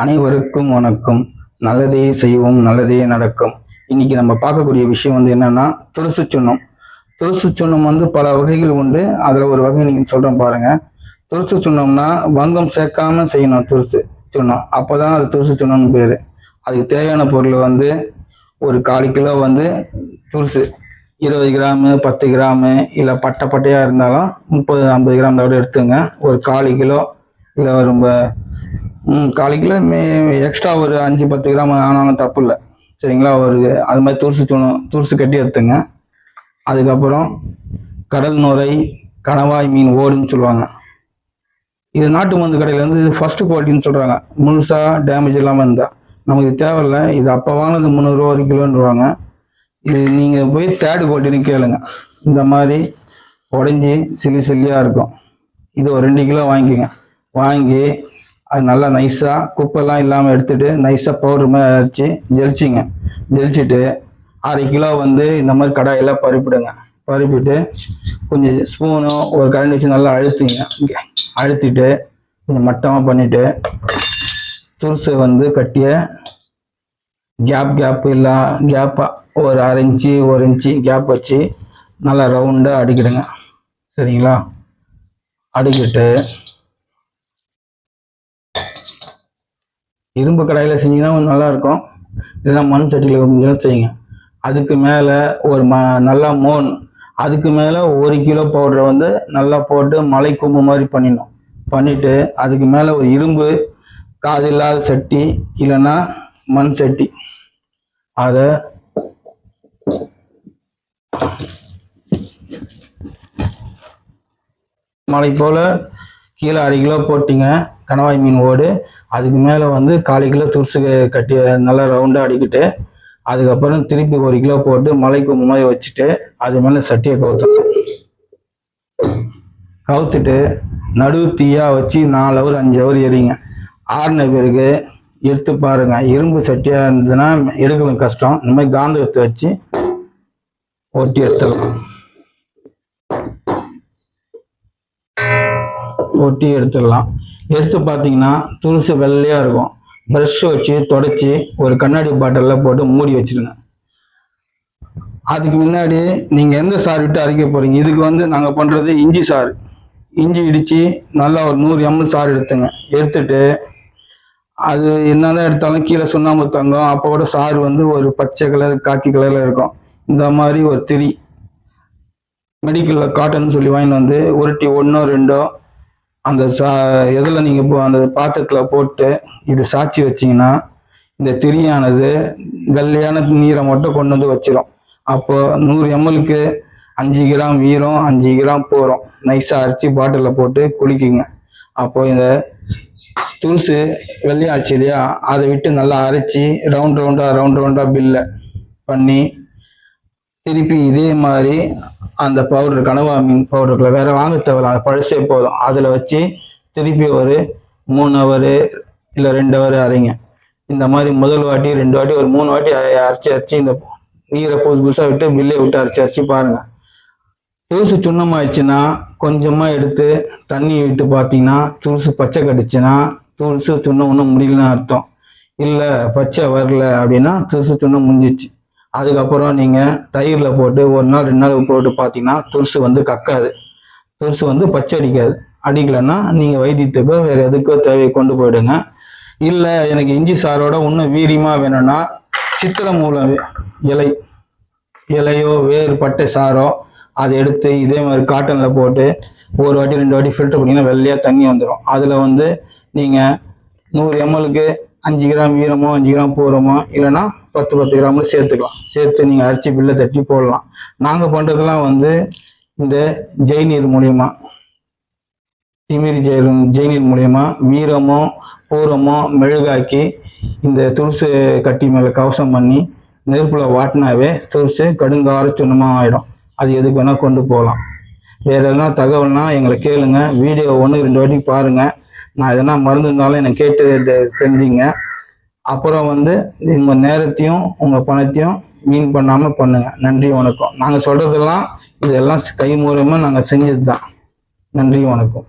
அனைவருக்கும் வணக்கம். நல்லதே செய்வோம் நல்லதே நடக்கும். இன்னைக்கு நம்ம பார்க்கக்கூடிய விஷயம் வந்து என்னன்னா துளசி சுண்ணம். துளசு சுண்ணம் வந்து பல வகைகள் உண்டு. அதுல ஒரு வகை நீங்க சொல்றேன் பாருங்க. துளசி சுண்ணம்னா வங்கம் சேர்க்காம செய்யணும் துளசு சுண்ணம். அப்பதான் அது துளசு சுண்ணம்னு பேரு. அதுக்கு தேவையான பொருள் வந்து ஒரு கால் கிலோ வந்து துளசு. இருபது கிராமு பத்து கிராமு இல்லை பட்டை பட்டையாக இருந்தாலும் முப்பது ஐம்பது கிராம் தவிர எடுத்துங்க ஒரு காலு கிலோ இல்லை ரொம்ப ம் கால் கிலோ மே எக்ஸ்ட்ரா ஒரு அஞ்சு பத்து கிராம் ஆனாலும் தப்பு இல்லை சரிங்களா? ஒரு அது மாதிரி துருசு தூணும் துருசு கட்டி எடுத்துங்க. அதுக்கப்புறம் கடல் நுரை கணவாய் மீன் ஓடுன்னு சொல்லுவாங்க. இது நாட்டு மருந்து கடையில் வந்து இது ஃபர்ஸ்ட் குவாலிட்டின்னு சொல்கிறாங்க முழுசாக டேமேஜ் இல்லாமல் இருந்தால் நமக்கு இது தேவையில்லை. இது அப்போ வாங்கினது முந்நூறுரூவா ஒரு கிலோன்றுவாங்க. இது நீங்கள் போய் தேர்டு குவாலிட்டின்னு கேளுங்க. இந்த மாதிரி உடஞ்சி சில்லி சில்லியாக இருக்கும். இது ஒரு ரெண்டு கிலோ வாங்கிக்கோங்க. வாங்கி அது நல்லா நைஸாக குப்பெல்லாம் இல்லாமல் எடுத்துட்டு நைஸாக பவுடர் மாதிரி அரைச்சி ஜெலிச்சிங்க. ஜெலிச்சிட்டு அரை கிலோ வந்து இந்த மாதிரி கடாயில் பருப்பிடுங்க. பருப்பிட்டு கொஞ்சம் ஸ்பூனோ ஒரு கரண்டி வச்சு நல்லா அழுத்துங்க. அழுத்திட்டு கொஞ்சம் மட்டமாக பண்ணிவிட்டு துருசை வந்து கட்டிய கேப் கேப் இல்லை கேப்பாக ஒரு அரை இன்ச்சு ஒரு இன்ச்சு கேப் வச்சு நல்லா ரவுண்டாக அடிக்கிடுங்க. சரிங்களா? அடிக்கிட்டு இரும்பு கடாயில் செஞ்சீங்கன்னா கொஞ்சம் நல்லா இருக்கும் இல்லைன்னா மண் சட்டியில் கொஞ்சம் செய்யுங்க. அதுக்கு மேலே ஒரு ம நல்லா மோன். அதுக்கு மேலே ஒரு கிலோ பவுடரை வந்து நல்லா போட்டு மலை கொம்பு மாதிரி பண்ணிடணும். பண்ணிவிட்டு அதுக்கு மேலே ஒரு இரும்பு காது இல்லாத சட்டி இல்லைன்னா மண் சட்டி. அதை மலை போல் கீழே அரை கிலோ போட்டிங்க. கணவாய் மீன் ஓடு. அதுக்கு மேலே வந்து காலு கிலோ துருசு கட்டி நல்லா ரவுண்டாக அடிக்கிட்டு அதுக்கப்புறம் திருப்பி ஒரு கிலோ போட்டு மலை கொம்பு மாதிரி வச்சுட்டு அது மேலே சட்டியை கவுத்தணும் கவுத்துட்டு நடு தீயாக வச்சு நாலு ஹவர் அஞ்சு ஹவர் எறிங்க ஆறின பிறகு எடுத்து பாருங்க. இரும்பு சட்டியாக இருந்ததுன்னா எடுக்கணும் கஷ்டம். இந்த மாதிரி காந்தத்தை வச்சு ஒட்டி எடுத்துடலாம். ஒட்டி எடுத்துடலாம். எடுத்து பார்த்தீங்கன்னா துருசு வெள்ளையாக இருக்கும். ப்ரஷ் வச்சு தொடச்சி ஒரு கண்ணாடி பாட்டிலில் போட்டு மூடி வச்சிருங்க. அதுக்கு முன்னாடி நீங்கள் எந்த சாறு விட்டு அரைக்க போகிறீங்க இதுக்கு வந்து நாங்கள் பண்ணுறது இஞ்சி சாறு. இஞ்சி இடித்து நல்லா ஒரு நூறு எம்எல் சாறு எடுத்துங்க. எடுத்துட்டு அது என்னதான் எடுத்தாலும் கீழே சுண்ணாம்பு தங்கம் அப்போட சாறு வந்து ஒரு பச்சை கலர் காக்கி கலரில் இருக்கும். இந்த மாதிரி ஒரு திரி. மெடிக்கலில் காட்டன் சொல்லி வாங்கிட்டு வந்து உருட்டி ஒன்றோ ரெண்டோ அந்த சா எதில் நீங்கள் போ அந்த பாத்திரத்தில் போட்டு இப்படி சாய்ச்சி வச்சீங்கன்னா இந்த திரியானது வெள்ளையான நீரை மட்டும் கொண்டு வந்து வச்சிரும். அப்போ நூறு எம்எல்க்கு அஞ்சு கிராம் வீரம் அஞ்சு கிராம் போகிறோம் நைஸாக அரைச்சி பாட்டிலில் போட்டு குளிக்குங்க அப்போ இந்த துருசு வெள்ளையாச்சு இல்லையா அதை விட்டு நல்லா அரைச்சி ரவுண்ட் ரவுண்டாக ரவுண்ட் ரவுண்டாக பில்லை பண்ணி திருப்பி இதே மாதிரி அந்த பவுடர் கனவா மீன் பவுடருக்குள்ள வேற வாங்க தேவையில்ல. அந்த பழசே போதும். அதில் வச்சு திருப்பி ஒரு மூணு ஹவரு இல்லை ரெண்டு ஹவர் அரைங்க. இந்த மாதிரி முதல் வாட்டி ரெண்டு வாட்டி ஒரு மூணு வாட்டி அரை- அரைச்சி அரைச்சி இந்த நீரை புதுசு புதுசாக விட்டு பில்லை விட்டு அரைச்சி அரைச்சி பாருங்கள் துருசு சுண்ணமாயிடுச்சுன்னா கொஞ்சமாக எடுத்து தண்ணி விட்டு பார்த்தீங்கன்னா துருசு பச்சை கடிச்சுன்னா துளுசு சுண்ணம் ஒன்றும் முடியலன்னு அர்த்தம். இல்லை பச்சை வரல அப்படின்னா தூசு சுண்ணம் முடிஞ்சிச்சு அதுக்கப்புறம் நீங்கள் தயிரில் போட்டு ஒரு நாள் ரெண்டு நாள் போட்டு பார்த்தீங்கன்னா துருசு வந்து கக்காது. துருசு வந்து பச்சை அடிக்காது. அடிக்கலைன்னா நீங்கள் வைத்தியத்துக்கோ வேறு எதுக்கோ தேவையை கொண்டு போயிடுங்க. இல்லை எனக்கு இஞ்சி சாரோட இன்னும் வீரியமாக வேணும்னா சித்திரை மூலம் இலை இலையோ வேறு பட்டை சாரோ அதை எடுத்து இதே மாதிரி காட்டனில் போட்டு ஒரு வாட்டி ரெண்டு வாட்டி ஃபில்டர் பண்ணிங்கன்னா வெள்ளையாக தண்ணி வந்துடும் அதில் வந்து நீங்கள் நூறு எம்எல்க்கு அஞ்சு கிராம் வீரமோ அஞ்சு கிராம் பூரமோ இல்லைன்னா பத்து பத்து கிராமோ சேர்த்துக்கலாம். சேர்த்து நீங்கள் அரிசி பில்லை தட்டி போடலாம். நாங்கள் பண்ணுறதுலாம் வந்து இந்த ஜெய்நீர் மூலியமா திமிரி ஜெய் ஜெய்நீர் மூலியமா வீரமோ பூரமோ மெழுகாக்கி இந்த துருசு கட்டி மேலே கவசம் பண்ணி நெருப்பில் வாட்டினாவே துருசு கடுங்கார சுண்ணமாக ஆகிடும் அது எதுக்கு வேணால் கொண்டு போகலாம். வேறு எதனா தகவல்னா எங்களை கேளுங்க. வீடியோ ஒன்று ரெண்டு வாட்டி பாருங்கள் நான் எதனா மருந்து இருந்தாலும் என்னை கேட்டு தெ- தெரிஞ்சுங்க. அப்புறம் வந்து உங்க நேரத்தையும் உங்க பணத்தையும் மீன் பண்ணாம பண்ணுங்க. நன்றி வணக்கம். நாங்க சொல்றதெல்லாம் இதெல்லாம் கை மூலமா நாங்க செஞ்சது தான் நன்றி வணக்கம்.